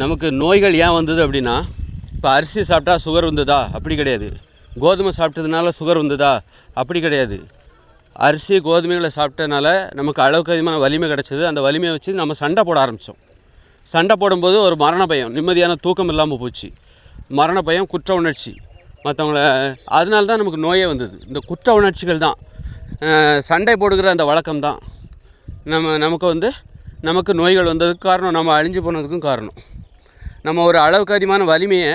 நமக்கு நோய்கள் ஏன் வந்தது அப்படின்னா இப்போ அரிசி சாப்பிட்டா சுகர் வந்ததா? அப்படி கிடையாது. கோதுமை சாப்பிட்டதுனால சுகர் வந்ததா? அப்படி கிடையாது. அரிசி கோதுமைகளை சாப்பிட்டனால நமக்கு அளவுக்கு அதிகமான வலிமை கிடச்சிது. அந்த வலிமையை வச்சு நம்ம சண்டை போட ஆரம்பித்தோம் சண்டை போடும்போது ஒரு மரண பயம் நிம்மதியான தூக்கம் இல்லாமல் போச்சு. மரண பயம் குற்ற உணர்ச்சி மற்றவங்கள அதனால தான் நமக்கு நோயே வந்தது. இந்த குற்ற உணர்ச்சிகள் தான். சண்டை போடுகிற அந்த வழக்கம் தான். நம்ம நமக்கு வந்து நமக்கு நோய்கள் வந்ததுக்கு காரணம் நம்ம அழிஞ்சு போனதுக்கும் காரணம். நம்ம ஒரு அளவுக்கு அதிகமான வலிமையை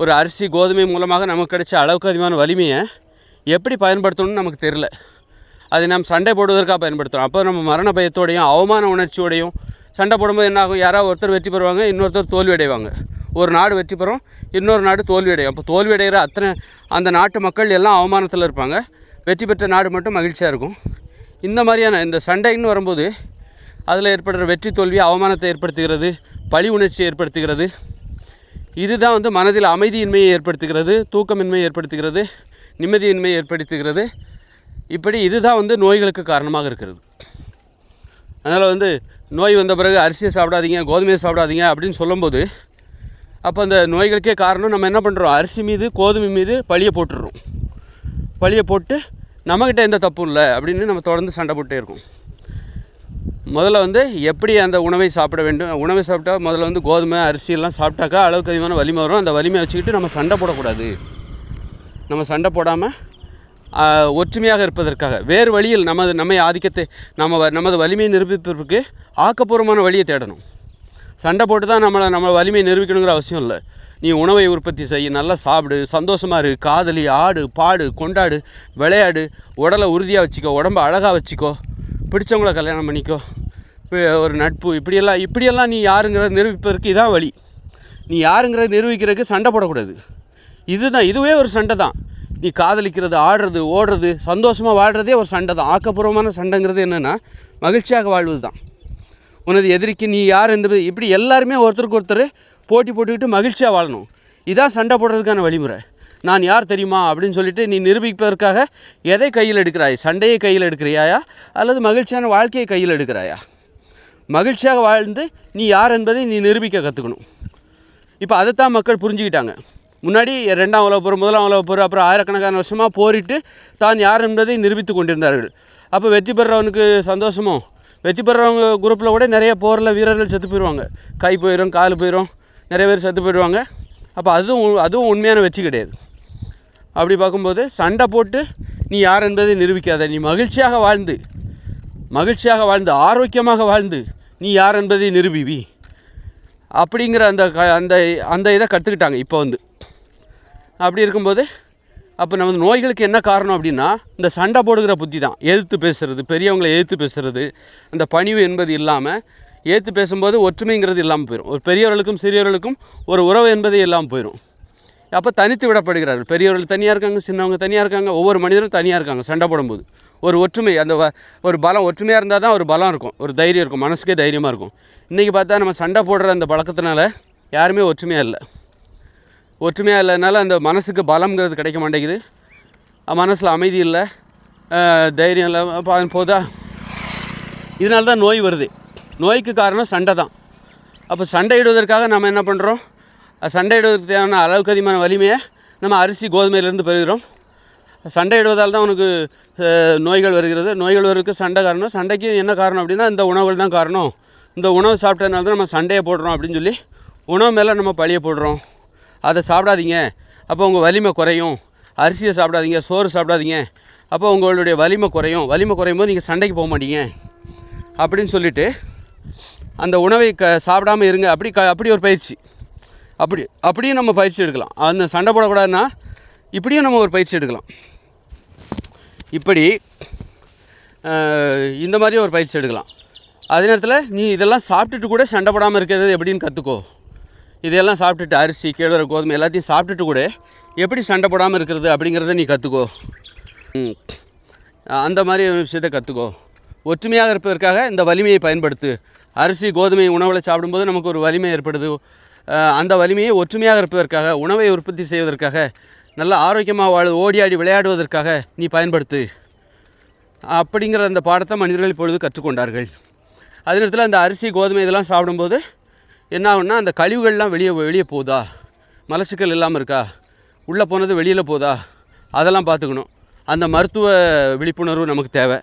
ஒரு அரிசி கோதுமை மூலமாக நமக்கு கிடைச்ச அளவுக்கு அதிகமான வலிமையை எப்படி பயன்படுத்தணும்னு நமக்கு தெரில அதை நாம் சண்டை போடுவதற்காக பயன்படுத்துகிறோம் அப்போ நம்ம மரண பயத்தோடையும் அவமான உணர்ச்சியோடையும் சண்டை போடும்போது என்ன ஆகும்? யாராவது ஒருத்தர் வெற்றி பெறுவாங்க இன்னொருத்தர் தோல்வி அடைவாங்க ஒரு நாடு வெற்றி பெறும் இன்னொரு நாடு தோல்வி அடையும் அப்போ தோல்வி அடைகிற அத்தனை அந்த நாட்டு மக்கள் எல்லாம் அவமானத்தில் இருப்பாங்க. வெற்றி பெற்ற நாடு மட்டும் மகிழ்ச்சியாக இருக்கும். இந்த மாதிரியான இந்த சண்டைன்னு வரும்போது அதில் ஏற்படுற வெற்றி தோல்வி அவமானத்தை ஏற்படுத்துகிறது பழி உணர்ச்சியை ஏற்படுத்துகிறது. இதுதான் வந்து மனதில் அமைதியின்மையை ஏற்படுத்துகிறது தூக்கமின்மையை ஏற்படுத்துகிறது நிம்மதியின்மையை ஏற்படுத்துகிறது. இப்படி இதுதான் வந்து நோய்களுக்கு காரணமாக இருக்கிறது. அதனால் வந்து நோய் வந்த பிறகு அரிசியை சாப்பிடாதீங்க கோதுமையை சாப்பிடாதீங்க அப்படின்னு சொல்லும்போது அப்போ அந்த நோய்களுக்கே காரணம் நம்ம என்ன பண்ணுறோம் அரிசி மீது கோதுமை மீது பழியை போட்டுடுறோம். பழியை போட்டு நம்மக்கிட்ட எந்த தப்பும் இல்லை அப்படின்னு நம்ம தொடர்ந்து சண்டை போட்டே இருக்கோம். முதல்ல வந்து எப்படி அந்த உணவை சாப்பிட வேண்டும்? உணவை சாப்பிட்டா முதல்ல வந்து கோதுமை அரிசியெல்லாம் சாப்பிட்டாக்கா அளவுக்கு அதிகமான வலிமை வரும். அந்த வலிமையை வச்சுக்கிட்டு நம்ம சண்டை போடக்கூடாது. நம்ம சண்டை போடாமல் ஒற்றுமையாக இருப்பதற்காக. வேறு வழியில் நமது நம்மை ஆதிக்கத்தை நம்ம வ- நமது வலிமையை நிரூபிப்பதற்கு ஆக்கப்பூர்வமான வழியை தேடணும். சண்டை போட்டு தான் நம்மளை நம்ம வலிமையை நிரூபிக்கணுங்கிற அவசியம் இல்லை. நீ உணவை உற்பத்தி செய்ய நல்லா சாப்பிடு சந்தோஷமாக இரு. காதலி ஆடு பாடு கொண்டாடு விளையாடு. உடலை உறுதியாக வச்சுக்கோ உடம்பை அழகாக வச்சுக்கோ. பிடிச்சவங்கள கல்யாணம் பண்ணிக்கோ. ஒரு நட்பு இப்படியெல்லாம் இப்படியெல்லாம் நீ யாருங்கிறத நிரூபிப்பதற்கு இதான் வழி. நீ யாருங்கிறத நிரூபிக்கிறதுக்கு சண்டை போடக்கூடாது. இதுதான் இதுவே ஒரு சண்டை தான். நீ காதலிக்கிறது ஆடுறது ஓடுறது சந்தோஷமாக வாழ்கிறதே ஒரு சண்டை தான். ஆக்கப்பூர்வமான சண்டைங்கிறது என்னென்னா மகிழ்ச்சியாக வாழ்வது தான். உனது எதிரிக்கு நீ யார் என்பது இப்படி எல்லாருமே ஒருத்தருக்கு ஒருத்தர் போட்டி போட்டுக்கிட்டு மகிழ்ச்சியாக வாழணும். இதான் சண்டை போடுறதுக்கான வழிமுறை. நான் யார் தெரியுமா அப்படின்னு சொல்லிட்டு நீ நிரூபிப்பதற்காக எதை கையில் எடுக்கிறாய்? சண்டையை கையில் எடுக்கிறியாயா? அல்லது மகிழ்ச்சியான வாழ்க்கையை கையில் எடுக்கிறாயா? மகிழ்ச்சியாக வாழ்ந்து நீ யார் என்பதை நீ நிரூபிக்க கற்றுக்கணும் இப்போ அதைத்தான் மக்கள் புரிஞ்சுக்கிட்டாங்க. முன்னாடி ரெண்டாம் உலக போர் முதலாம் உலக போர் அப்புறம் ஆயிரக்கணக்கான வருஷமாக போரிட்டு தான் யார் என்பதை நிரூபித்து கொண்டிருந்தார்கள். அப்போ வெற்றி பெறவனுக்கு சந்தோஷமோ? வெற்றி பெறவங்க குரூப்பில் கூட நிறைய போரில் வீரர்கள் செத்து போயிடுவாங்க கை போயிடும் கால் போயிடும் நிறைய பேர் செத்து போயிடுவாங்க அப்போ அதுவும் அதுவும் உண்மையான வெற்றி கிடையாது. அப்படி பார்க்கும்போது சண்டை போட்டு நீ யார் என்பதை நிரூபிக்காத. நீ மகிழ்ச்சியாக வாழ்ந்து மகிழ்ச்சியாக வாழ்ந்து ஆரோக்கியமாக வாழ்ந்து நீ யார் என்பதை நிரூபிவி. அப்படிங்கிற அந்த க அந்த அந்த இதை கற்றுக்கிட்டாங்க இப்போ வந்து. அப்படி இருக்கும்போது அப்போ நமது நோய்களுக்கு என்ன காரணம் அப்படின்னா இந்த சண்டை போடுகிற புத்தி தான். எதிர்த்து பேசுகிறது பெரியவங்களை எதிர்த்து பேசுறது அந்த பணிவு என்பது இல்லாமல் ஏற்று பேசும்போது ஒற்றுமைங்கிறது இல்லாமல் போயிடும் ஒரு பெரியவர்களுக்கும் சிறியவர்களுக்கும் ஒரு உறவு என்பதே இல்லாமல் போயிடும் அப்போ தனித்து விடப்படுகிறார்கள். பெரியவர்கள் தனியாக இருக்காங்க சின்னவங்க தனியாக இருக்காங்க ஒவ்வொரு மனிதரும் தனியாக இருக்காங்க சண்டை போடும்போது. ஒரு ஒற்றுமை அந்த வ- ஒரு பலம் ஒற்றுமையாக இருந்தால் தான் ஒரு பலம் இருக்கும். ஒரு தைரியம் இருக்கும் மனசுக்கே தைரியமாக இருக்கும். இன்றைக்கி பார்த்தா நம்ம சண்டை போடுற அந்த பழக்கத்தினால யாருமே ஒற்றுமையாக இல்லை. ஒற்றுமையாக இல்லைனால அந்த மனசுக்கு பலம்ங்கிறது கிடைக்க மாட்டேங்குது. மனசில் அமைதி இல்லை. தைரியம் இல்லை. அப்போ போதா? இதனால தான் நோய் வருது. நோய்க்கு காரணம் சண்டை தான். அப்போ சண்டையிடுவதற்காக நம்ம என்ன பண்ணுறோம் சண்டையிடுவதற்கு தேவையான அளவுக்கு அதிகமான வலிமையை நம்ம அரிசி கோதுமையிலேருந்து பெறுகிறோம். சண்டையிடுவதால் தான் உனக்கு நோய்கள் வருகிறது. நோய்கள் வருவதற்கு சண்டை காரணம். சண்டைக்கு என்ன காரணம் அப்படின்னா இந்த உணவுகள் தான் காரணம். இந்த உணவு சாப்பிட்டதுனால தான் நம்ம சண்டையை போடுறோம் அப்படின்னு சொல்லி உணவு மேலே நம்ம பழிய போடுறோம். அதை சாப்பிடாதீங்க. அப்போ உங்கள் வலிமை குறையும். அரிசியை சாப்பிடாதீங்க சோறு சாப்பிடாதீங்க. அப்போ உங்களுடைய வலிமை குறையும். வலிமை குறையும் போது நீங்கள் சண்டைக்கு போக மாட்டீங்க. அப்படின்னு சொல்லிவிட்டு அந்த உணவை க சாப்பிடாம இருங்க. அப்படி க அப்படி ஒரு பயிற்சி. அப்படி அப்படியும் நம்ம பயிற்சி எடுக்கலாம். அந்த சண்டை போடக்கூடாதுன்னா இப்படியும் நம்ம ஒரு பயிற்சி எடுக்கலாம். இப்படி இந்த மாதிரி ஒரு பயிற்சி எடுக்கலாம். அதே நேரத்தில் நீ இதெல்லாம் சாப்பிட்டுட்டு கூட சண்டை போடாமல் இருக்கிறது எப்படின்னு கற்றுக்கோ இதெல்லாம் சாப்பிட்டுட்டு அரிசி கேழ்வரை கோதுமை எல்லாத்தையும் சாப்பிட்டுட்டு கூட எப்படி சண்டை போடாமல் இருக்கிறது அப்படிங்கிறத நீ கற்றுக்கோ அந்த மாதிரி ஒரு விஷயத்தை கற்றுக்கோ ஒற்றுமையாக இருப்பதற்காக இந்த வலிமையை பயன்படுத்து. அரிசி கோதுமை உணவில் சாப்பிடும்போது நமக்கு ஒரு வலிமை ஏற்படுது. அந்த வலிமையை ஒற்றுமையாக இருப்பதற்காக உணவை உற்பத்தி செய்வதற்காக நல்ல ஆரோக்கியமாக வாழ் ஓடி ஆடி விளையாடுவதற்காக நீ பயன்படுத்து. அப்படிங்கிற அந்த பாடத்தை மனிதர்கள் இப்பொழுது கற்றுக்கொண்டார்கள். அதே நேரத்தில் அந்த அரிசி கோதுமை இதெல்லாம் சாப்பிடும்போது என்ன ஆகும்னா அந்த கழிவுகள்லாம் வெளியே வெளியே போகுதா மலச்சிக்கல் இல்லாமல் இருக்கா? உள்ளே போனது வெளியில் போகுதா அதெல்லாம் பார்த்துக்கணும். அந்த மருத்துவ விழிப்புணர்வு நமக்கு தேவை.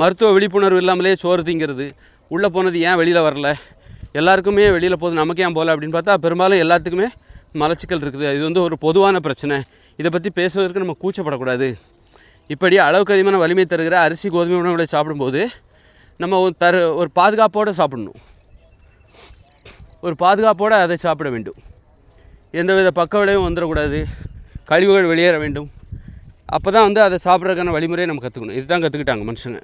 மருத்துவ விழிப்புணர்வு இல்லாமலே சோறு திங்கிறது உள்ளே போனது ஏன் வெளியில் வரல? எல்லாருக்குமே வெளியில் போகுது நமக்கு ஏன் போகல அப்படின்னு பார்த்தா பெரும்பாலும் எல்லாத்துக்குமே மலச்சிக்கல் இருக்குது. இது வந்து ஒரு பொதுவான பிரச்சனை. இதை பற்றி பேசுவதற்கு நம்ம கூச்சப்படக்கூடாது. இப்படி அளவுக்கு அதிகமான வலிமை தருகிற அரிசி கோதுமை உணவுகளை சாப்பிடும்போது நம்ம ஒரு தரு ஒரு பாதுகாப்போடு சாப்பிடணும். ஒரு பாதுகாப்போடு அதை சாப்பிட வேண்டும். எந்தவித பக்க விளைவும் வந்துடக்கூடாது. கழிவுகள் வெளியேற வேண்டும். அப்போ தான் வந்து அதை சாப்பிட்றதுக்கான வழிமுறையை நம்ம கற்றுக்கணும் இதுதான் கற்றுக்கிட்டாங்க மனுஷங்க.